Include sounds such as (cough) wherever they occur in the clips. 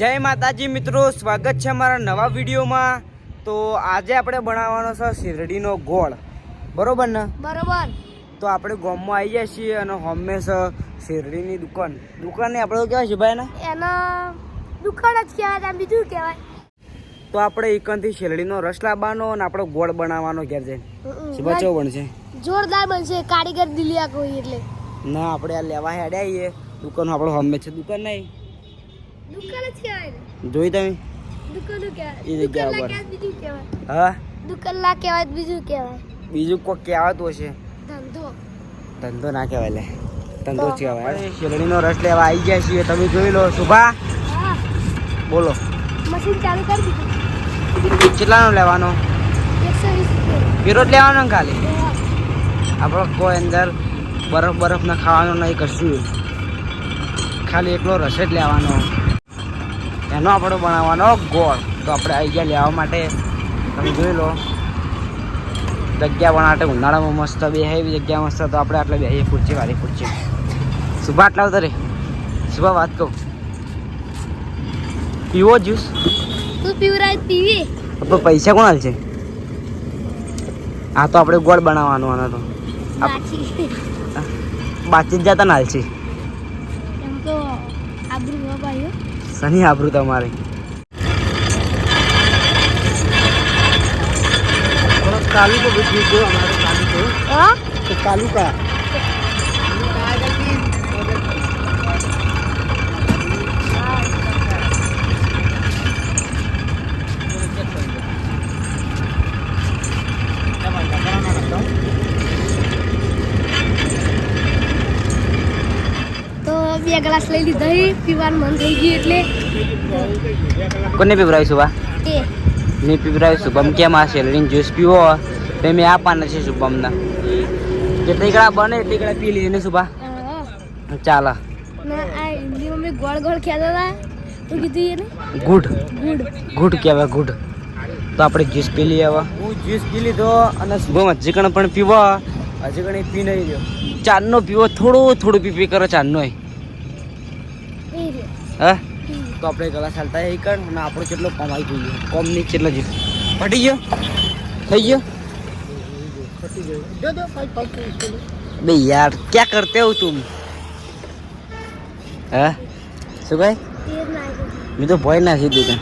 જય માતાજી મિત્રો સ્વાગત છે અમારા નવા વિડીયોમાં. તો આજે આપણે બનાવવાનો છે શેરડીનો ગોળ. બરોબર ને? બરોબર. તો આપણે ગામમાં આવી જાય છીએ અને હંમેશા શેરડીની દુકાન. દુકાનને આપણે કહેવાય છે ભાઈ ને એનો દુકાન જ કહેવાય બીજું કહેવાય. તો આપણે એકનથી શેરડીનો રસ લાવવાનો અને આપણો ગોળ બનાવવાનો ઘેર જઈને. શિવા ચો બનશે? જોરદાર બનશે કારીગર દિલિયા કોઈ એટલે. ના આપણે આ લેવા હેડ્યા દુકાન આપણો હમે છે દુકાન નહીં. દુકાન જ કહેવાય જોઈ તમે? દુકાન એ જગ્યા ઉપર. કહેવાય કહેવાય. હા? કહેવાય બીજું કહેવાય. બીજું કોઈ કહેવાતું હશે. ધંધો. ધંધો ના કહેવાય લે. ધંધો જ કહેવાય. શેરડીનો રસ લેવા આવી ગયા છીએ. તમે જોઈ લો. શુભા બોલો. મશીન ચાલુ કરી દીધું. કેટલાનો લેવાનો? પીરો જ લેવાનો ને ખાલી. આપણો કોઈ અંદર બરફ બરફ ના ખાવાનું નહીં કશું ખાલી એકલો રસ જ લેવાનો. એનો આપણો બનાવવાનો ગોળ. તો આપણે આવી ગયા લેવા માટે. તમે જોઈ લો. જગ્યા બનાવટે ઉનાળામાં મસ્ત બે એવી જગ્યા મસ્ત. તો આપણે આટલે બેસીએ ખુરચી વાળી ખુરચી સુભા આટલા આવતા રે. સુભા વાત કહું પીવો જ્યુસ? તું પીવરાય પીવે. તો પૈસા કોણ હાલ છે આ તો આપણે ગોળ બનાવવાનો આનો તો. બાચી જ જતા ના હાલ છે એમ તો આબરૂ ભાઈઓ. શનિ આબરું તમારે. કાલુ તો બીજું જો અમારે કાલુ તો હા? તો કાલુ કા તો બે ગ્લાસ લઈ લીધા પીવાનું મન થઈ ગયું એટલે. કોને પીવરાવીશું શુભા? એ મેં પીવરાવી શુભમ. કેમ આ શેરડીન જ્યુસ પીવો? તો મેં આપવાના છે શુભમના. જેટલી ગળા બને એટલી કડા પી લીધી ને શુભા? હા. મમ્મી ગોળ ગોળ ખેતા હતા. તો કીધું એને? ગુડ. ગુડ. ગુડ કહેવાય ગુડ. તો આપણે જ્યુસ પી લઈએ હવે. હું જ્યુસ પી લીધો અને શુભમ હજી પણ પીવો? હજી કણ પી નહીં રહ્યો. ચાંદનો પીવો થોડું થોડું પી પી કરો ચાંદનો. હા? તો આપણે ગળા ચાલતા એ કર અને આપણો કેટલો કમાઈ જોઈએ કોમની કેટલો જીત. ફટી ગયો? થઈ ગયો? બે યાર ક્યાં કરતે હો તું? હે? શું ભાઈ? મેં તો ભય નાખી દીધું.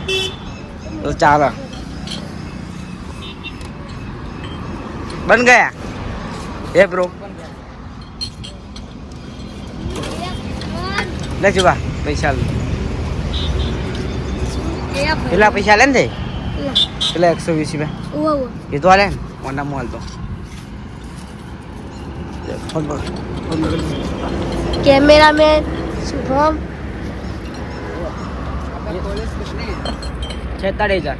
તો ચાલો. બન ગયા? હે બ્રો લે ચુકા પૈસા લે. એ. કેટલા પૈસા લે ને તે લે. કેટલા એકસો વીસ રૂપિયા ઉવ્વ, ઉવ્વ. એ તો હાલે ને મોટા મોલ તો કેમેરામેન શુભમ છેતાળીસ હજાર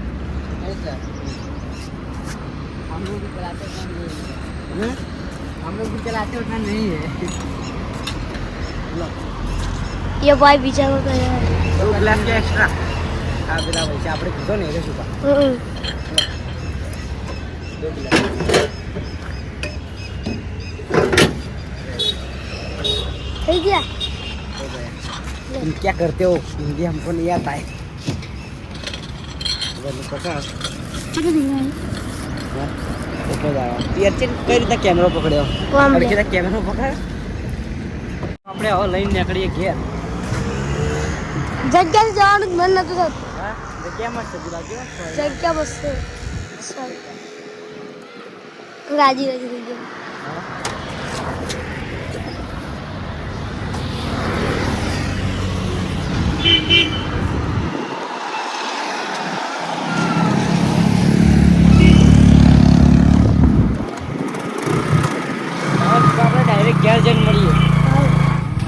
हम लोग भी चलाते उतना नहीं है એ ભાઈ બિચારો તો યાર દો ગ્લાસ કે એક્સ્ટ્રા આ પેલા પૈસા આપણે કીધો ને એટલે શું કા હમ. दो गिलास થઈ ગયા हो गया तुम क्या करते हो हिंदी हमको नहीं आता है बोलो पचास કેટલું થઈ ગયું? हाँ, तो जाओ યાર છે કઈ રીતે કેમેરો પકડ્યો કોમ લે. અડકે કેમેરો પકડ આપણે હવે લઈને નીકળીએ ઘેર જગ્યાએ જવાનું જ મન નતું થતું હા જગ્યામાં જ છે જગ્યા મસ્ત રાજી રાજી થઈ ગયા ડાયરેક્ટ ઘેર જઈને મળીએ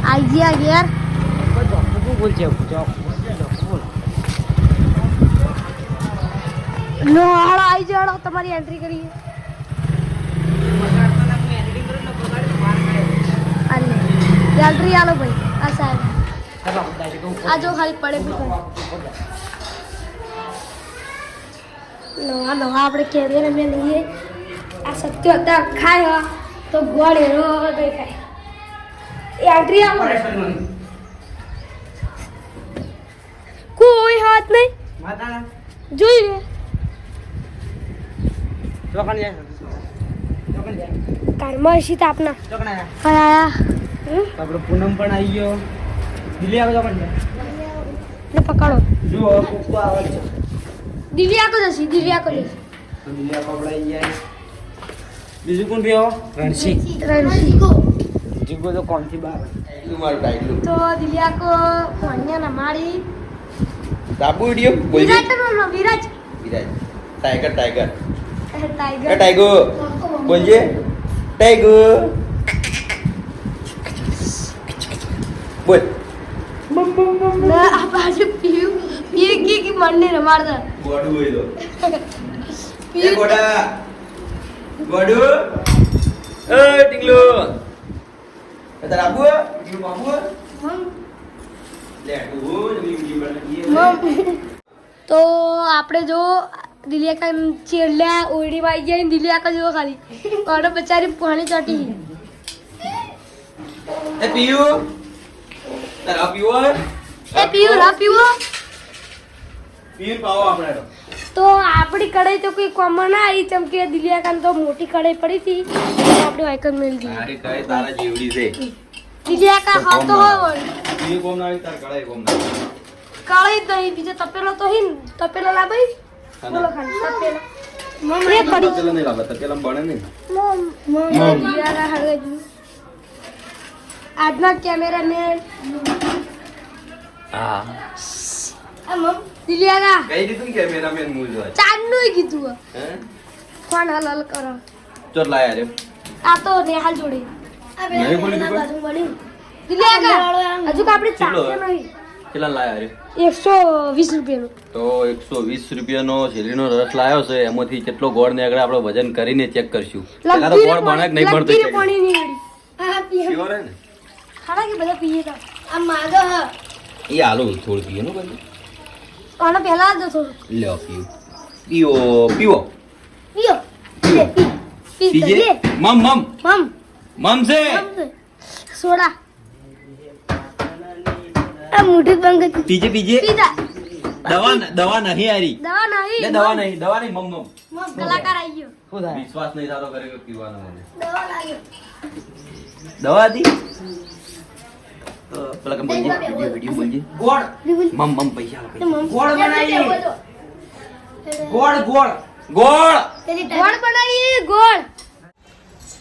આવી ગયા ઘેર બોલ છે ડૉક્ટર બોલ લો આઈ જાઓ હાલો, તમારી એન્ટ્રી કરીએ. અને એન્ટ્રી આલો ભાઈ આ સાહેબ. આ જો ખાલી પડે. લો હાલો આપણે કેરીને મેં લઈએ. આ સત્ય હતા ખાય તો ગોળ એનો દેખાય એન્ટ્રી આલો. કોઈ હાથ નહીં. જોઈ લે ચોકણ જાય ચોકણ જાય કારમાં હશી તો આપના? તો આપણો પૂનમ પણ આવી ગયો. દિલ્હી આવે ચોકણ પકડો. જુઓ કુકુ આવે છે. દિવ્યા આકો જશી દિવ્યા આકો જશી. તો દિલ્હી જાય બીજું કોણ રહ્યો? રણસી રણસી જીગો તો કોણથી બહાર? તો દિવ્યા આકો ભણ્યા ના મારી સાબુ વિડિયો વિરાટ નો Viraj tiger tiger. Tiger tiger બોલજે tiger બોલ ના આ પાછે પીયું પીયું કી કી મનને રમાડતા ગોડું હોય તો એ પીયું ગોડા ગોડુ એ ટીંગલો તારા આબુ ટીંગલો બાબુ લે તું વિડિયો બનાવીએ તો આપણે જો દિલિયા ચેડલા ઓરડીમાં આવી ગયા દિલિયા કા જો ખાલી. ઓડો બચારી પાણી ચોટી એ પીયુ. તારા પીવો એ પીયુ ના પીવો પીયુ પાવો આપણે તો. તો આપણી કઢાઈ તો કોઈ કોમન ના આવી. ચમ કે દિલિયા કાન તો મોટી કઢાઈ પડી હતી. તો આપણે વાયકન મેલ દી અરે કઈ તારા જીવડી છે. દિલિયા કા હા તો હોય વળી. કોમ ના આવી તાર કળાઈ કોમ ના જ નહીં બીજો તપેલો તો હિન તપેલો લાભાઈ આજના હા. આ મમ દિલિયા કા કઈ દીધું કેમેરામેન મૂળ જોવા ચાંદનું કીધું. હે? કોણ હલ હલ કરો. ચોટ લાયા રે આ તો નેહાલ જોડે. નહીં બોલી તું કોઈ? હજુ કે આપણે નહીં. કેટલા લાયા રે એકસો વીસ રૂપિયાનો. તો એકસો વીસ રૂપિયાનો શેરડીનો રસ લાયો છે. એમાંથી કેટલો ગોળ ને આગળ આપણે વજન કરીને ચેક કરશું. તો ગોળ બને કે નહીં બનતો પાણી નહીં હા પીએ ને? ખાડા કે બધા પીએ તો? આ માગો હ. એ આલુ થોડું પીએ નો બધું. આનો પહેલા જ દો થોડું લ્યો પીઓ. પીઓ પીવો. પીઓ. લે પી. પી પીજે? મમ મમ. મમ. મમ છે. સોડા. આ મોઢું બંધ કરી પીજે પીજે. પીધા. દવા ન- દવા નહીં હારી. દવા નહીં દવા નહીં દવા નહીં મમ મમ. મમ કલાકાર આવી ગયો. શું થાય? વિશ્વાસ નહીં થતો કરે કે પીવાનો મને. દવા લાગ્યો. દવા દી. પેલા કેમ બોલજે વિડિયો વિડિયો બોલજે. ગોળ. મમ મમ પૈસા ગોળ બનાવી. ગોળ ગોળ. ગોળ. ગોળ બનાવી ગોળ.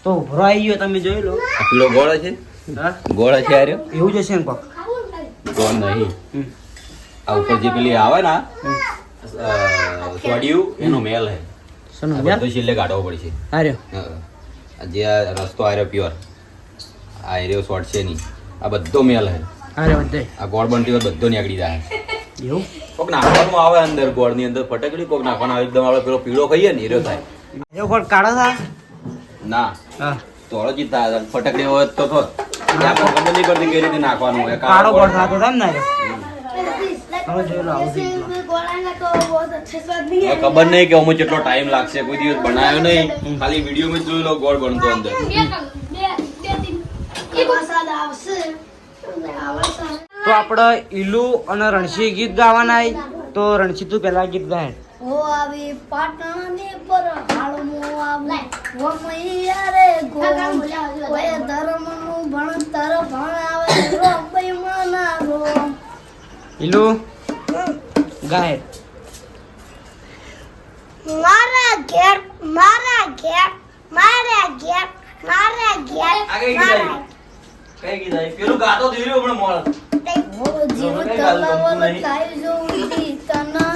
તો ઉભરો આવી ગયો તમે જોઈ લો. પેલો ગોળ છે? હા ગોળ છે આર્યો એવું જ હશે ને કોક? ગોળ નહીં. આ ઉપર જે પેલી આવે ના સોડિયું એનો મેલ હે. સનો મેલ? બધો છેલ્લે કાઢવો પડશે. આર્યો. જે આ રસ્તો આર્યો પ્યોર આ એરિયો શોર્ટ છે નહીં. આ બધો મેલ હે. આર્યો બધે. આ ગોળ બનતી હોય બધો નીકળી જાય. એવું? કોક નાખવાનું આવે અંદર ગોળની અંદર ફટકડી કોક નાખવાનું આવે એકદમ આપણે પેલો પીળો ખાઈએ ને એરિયો થાય. એવો ગોળ કાઢો ના. હા. તોળો જ ફટકડી હોય તો એટલે ખબર નહીં પડતી કઈ રીતે નાખવાનું હોય કાળો ગોળ નાખો. ને ખબર નહીં કે અમુક કેટલો ટાઈમ લાગશે. કોઈ દિવસ બનાવ્યો નહીં. ખાલી વીડિયો માં જોયેલો ગોળ બનતો અંદર. તો આપણે ઈલુ અને રણસી ગીત ગાવાના તો રણસી તું પેલા ગીત ગાય. ઓ આવી પાટણની પર હાળમો આવી. ઓ મૈયા રે ગોમ. ધર્મ ભણતર ભણાવે બેમાના ગાય. મારા ઘેર મારા ઘેર મારા ઘેર મારા ઘેર આ કઈ ગીત કઈ આવ્યું? પેલું ગાતો ધીર્યું પણ મોળ. જીવ કઈ ગાતું જો ઉંધી નહીં?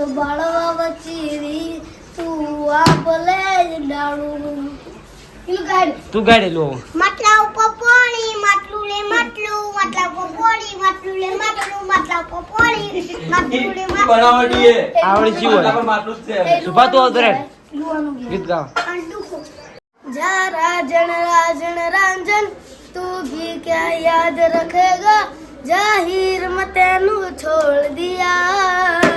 તો બાળવા ચીરી તું આ ભલે ડાળું. તું ગાડી લો. માટલા ઉપર પાણી માટલું લે માટલું માટલા ઉપર પાણી માટલું લે માટલું માટલા ઉપર પાણી માટલું લે બનાવડી આવડી જીવ માટલું છે. સુભા તો ઓદરે ગીત. ગાવ જા રાજણ રાજણ રાંજન તું ભી ક્યાં યાદ રખેગા? જાહીર મતેનું છોડ દિયા.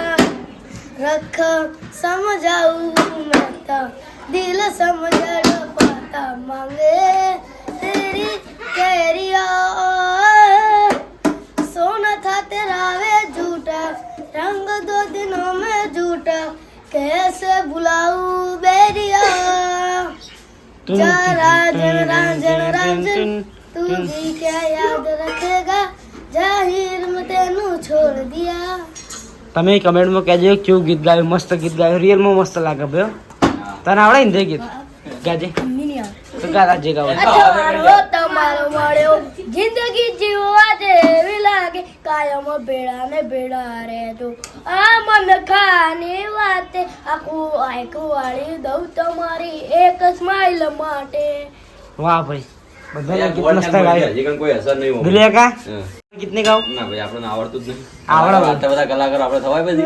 रखा समझाऊ मैं तो दिल समझ न पाता मांगे तेरी कैरिया सोना था तेरा वे झूठा रंग दो दिनों में झूठा कैसे बुलाऊ बेरिया जा राजन राजन राजन तू भी क्या याद रखेगा जाहिर में तेनू छोड़ दिया તમે કમેન્ટમાં કહેજો કે કેવું ગીત ગાયું મસ્ત ગીત ગાયું રિયલમાં મસ્ત લાગે ભાઈ તને આવડે ને તે ગીત? ગાજે. તો ગાતા જે ગાવ. તમારો મળ્યો. જિંદગી જીવવા જેવી લાગે. કાયમ ભેળા ને ભેળા રહેજો આ મન ખાની વાતે આખું આખું વાળી દઉં તમારી એક સ્માઈલ માટે. વાહ ભાઈ. બધા ગીત મસ્ત કેમ ગાયું. હજી કંઈ કોઈ અસર નહીં હોય. દિલે કા હા. ગીત ને ગાવ ના ભાઈ આપણને આવડતું જ નહીં આવડે. આટલા બધા કલાકારો આપણે થવાય પછી.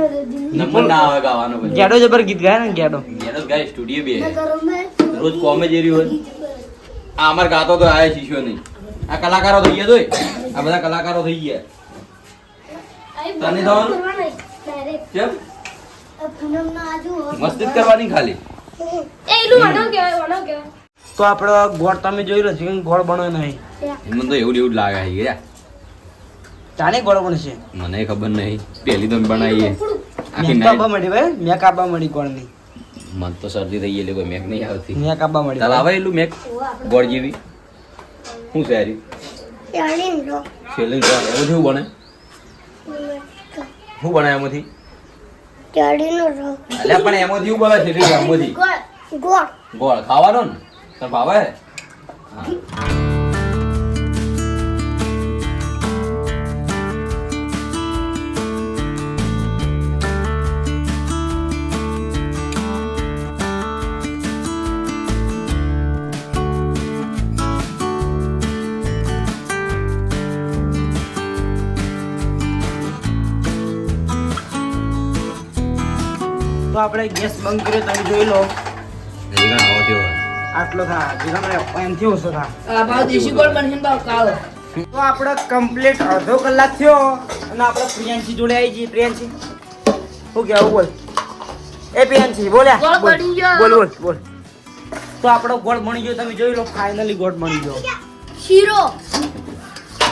નંબર ના આવે ગાવાનો પછી. ગેડો જબર ગીત ગાય ને ગેડો? ગેડો ગાય સ્ટુડિયો બી રોજ કોમેજ જેરી હોય. આ અમાર ગાતો તો આય શીખ્યો નહીં. આ કલાકારો થઈ ગયા તોય. આ બધા કલાકારો થઈ ગયા. તને તો કેમ? મસ્તી જ કરવાની ખાલી. તો આપડે ગોળ તમે જોઈ લો છે કે ગોળ બનો નહીં. મને તો એવું એવું લાગે છે ચાને ગોળ બનશે મને ખબર નહીં. પહેલી તો બનાવીએ. આખી મેં કાપા મળી ભાઈ મેં કાબા મળી ગોળ નહીં મન તો શરદી થઈ ગયેલી કોઈ મેક નહીં આવતી. મેં કાબા મળી ચાલ આવે એટલું મેક? ગોળ જેવી? શું છે હારી ચાલીન રો છેલ્લે એમાંથી શું બને? શું બને એમાંથી? પણ એમાંથી એવું બને છેલ્લે એમાંથી? ગોળ. ગોળ. ગોળ ખાવાનો ને? તાર ભાવે? હા. તો આપણે ગેસ બંધ કર્યો તમે જોઈ લો. આટલો થા. જીરાનો એનથી ઓછો થા. ભાવ દેશી ગોળ બનશે ભાવ કાળો. તો આપણે કમ્પ્લીટ અડધો કલાક થયો અને આપણે પ્રિયાંશી જોડે આવી જઈએ. પ્રિયાંશી શું કહેવું બોલ? એ પ્રિયાંશી બોલ્યા બોલ. બોલ બોલ બોલ. તો આપણો ગોળ બની ગયો. તમે જોઈ લો ફાઇનલી ગોળ બની ગયો. શીરો.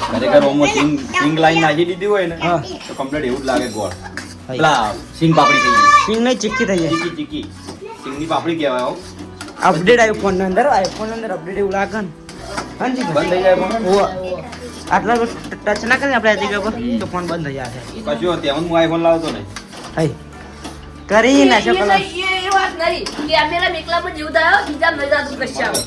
ખરેખર ઓમો સિંગ સિંગ લાઈન નાખી દીધી હોય ને હા. તો કમ્પ્લીટ એવું જ લાગે ગોળ. પેલા સિંગ પાપડી થઈ ગઈ સિંગ નહીં ચીક્કી થઈ જાય. ચીકી ચીકી સિંગની પાપડી કહેવાય હો. અપડેટ આવ્યું ફોન અંદર આઈફોન અંદર અપડેટ એવું લાગે ને. હાજી બંધ થઈ જાય આટલા ટચ ના કરીએ આપણે આ જગ્યા પર તો ફોન બંધ થઈ કશું તેમ હું આઈફોન લાવતો નહીં. હઈ કરી એ- વાત નહીં બીજા કશામાં.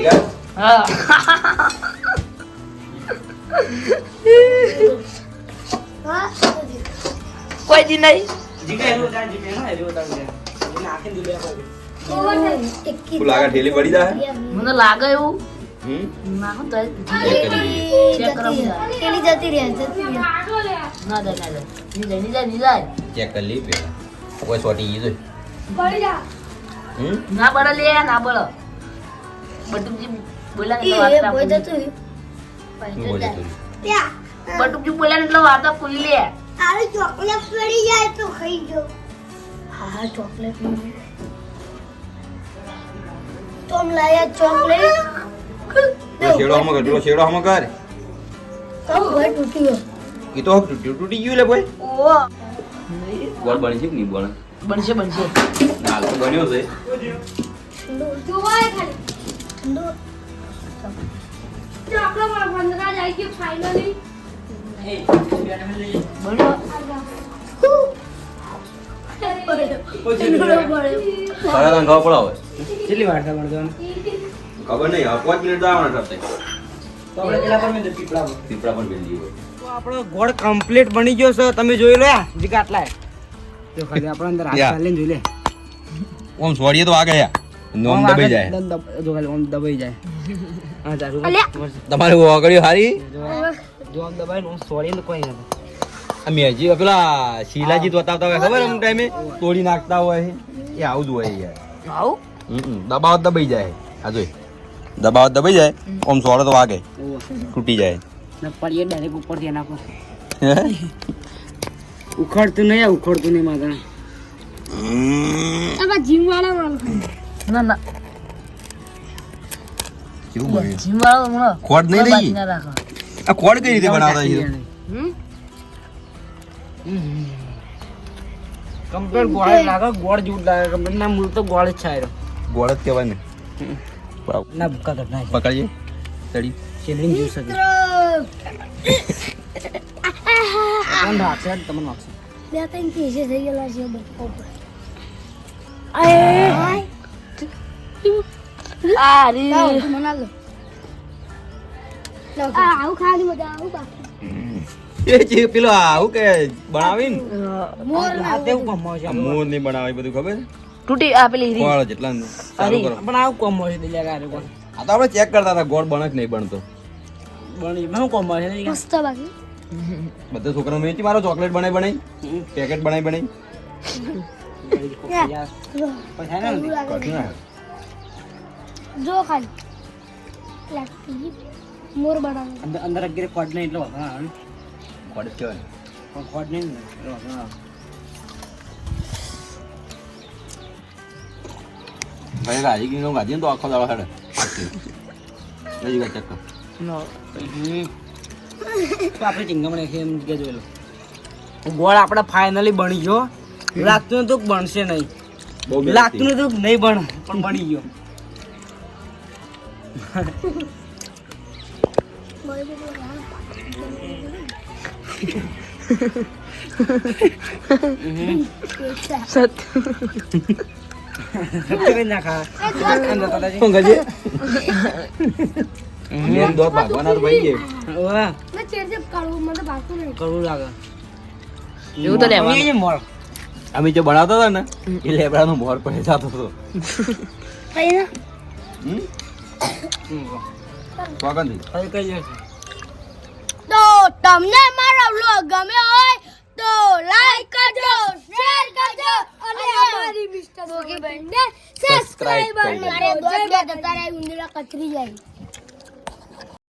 છે? હા. (laughs) કરી દે. શું લાગે ઠેલી પડી જાય મને લાગે એવું ચેક કરી લઈ પેલા કોઈ સોટી ગઈ ના બળે લે ના બળે બટુકજી બોલ્યા ને એ એટલે બોય વાર્તા જતું શું બોલે તું પૂરી. બટુકજી બોલ્યા એટલે વાર્તા પૂરી લે. તારે ચોકલેટ પડી જાય તો ખાઈ જો. હા ચોકલેટ તમ લાયા ચોકલેટ? શેડો હમ કર શેડો હમ કર. તમ ભાઈ તૂટી ગયો. ઈ તો તૂટી તૂટી ગયું લે ભાઈ. ઓ. ગોળ બની છે નહીં બને બનશે બનશે. હાલ તો બન્યો છે. જોવાય ખાલી. આપણે ગોળ કમ્પ્લીટ બની ગયો છે તમે જોઈ લો યા આટલા આપણે અંદર હાથ યા. જોઈ લે. ઓમ છોડીએ તો આગે યાર નોમ દબાઈ જાય. આમ દબાઈ જાય. હા ચાલુ તમારે ઓગળ્યું હારી? જો જો આમ દબાઈને આમ છોડીને તો કોઈ નથી. આ મેજી પેલા શીલાજી બતાવતા હોય ખબર અમુક ટાઈમે? તોડી નાખતા હોય. એ આવું જ હોય યાર. આવું? હમ, દબાવ દબાઈ જાય. આ જોઈ. દબાવ દબાઈ જાય ઓમ સોળો તો વાગે. તૂટી જાય. ને પડીએ ડાયરેક્ટ ઉપરથી એના પર. હે? ઉખડતું નહીં આ ઉખડતું નહીં માતા જીમ વાળા વાળો ના ના. કેવું બન્યું? જીમ વાળો મને ખોટ નહીં રહી? આ ખોટ કઈ રીતે બનાવતા છે? હમ. ગોળ લાગે ગોળ જેવું લાગે. કમ્પ્લીટ ના મૂળ તો ગોળ જ છે. ગોળ જ કહેવાય ને. ના ભૂકા કર ના પકડીએ. ચડી ચીલડીને જોઈ શકે. તમને રાખશે તમને રાખશે બે ત્રણ કેસે થઈ ગયેલા છે બપ્પા ઉપર મજા આવું બાકી એ જે પેલો આવું કે બનાવીને મોર છે નહીં બનાવે બધું ખબર તૂટી આ પેલી રી ફળ જેટલા કરો પણ આવું છે કોણ આ તો આપણે ચેક કરતા હતા ગોળ બને કે નહીં બનતો બની શું કમાવ છે મસ્ત બાકી બધા છોકરા મેં મારો ચોકલેટ બનાવી બનાવી પેકેટ બનાવી બનાવી પછી ને જો ખાલી. લાગતી મોર બનાવે અંદર અંદર અગિયાર ખોટ નહીં એટલે ના આવે. ને. જ કહેવાય. પણ ખોટ નહીં ને એટલે વાંધો આવે. ભાઈ રાજી ગીનો ને તો આખો દાડો હેડે લઈ ગયા ચેક કર હમ. તો આપણે ચિંગમ રાખીએ એમ કે જોયેલો ગોળ આપણે ફાઇનલી બની ગયો. લાગતું કે બનશે નહીં. લાગતું નતું નહીં બન પણ બની ગયો. અમે જે બનાવતા હતા ને એ લેબડાનો મોર પડે જતો હતો તો તમને મારો વ્લોગ ગમ્યો હોય તો લાઈક કરજો શેર કરજો અને અમારી મિસ્ટર બોગી બેનને સબસ્ક્રાઇબ કરજો. મારે દોડ જતા ઉંદરા કચરી જાય.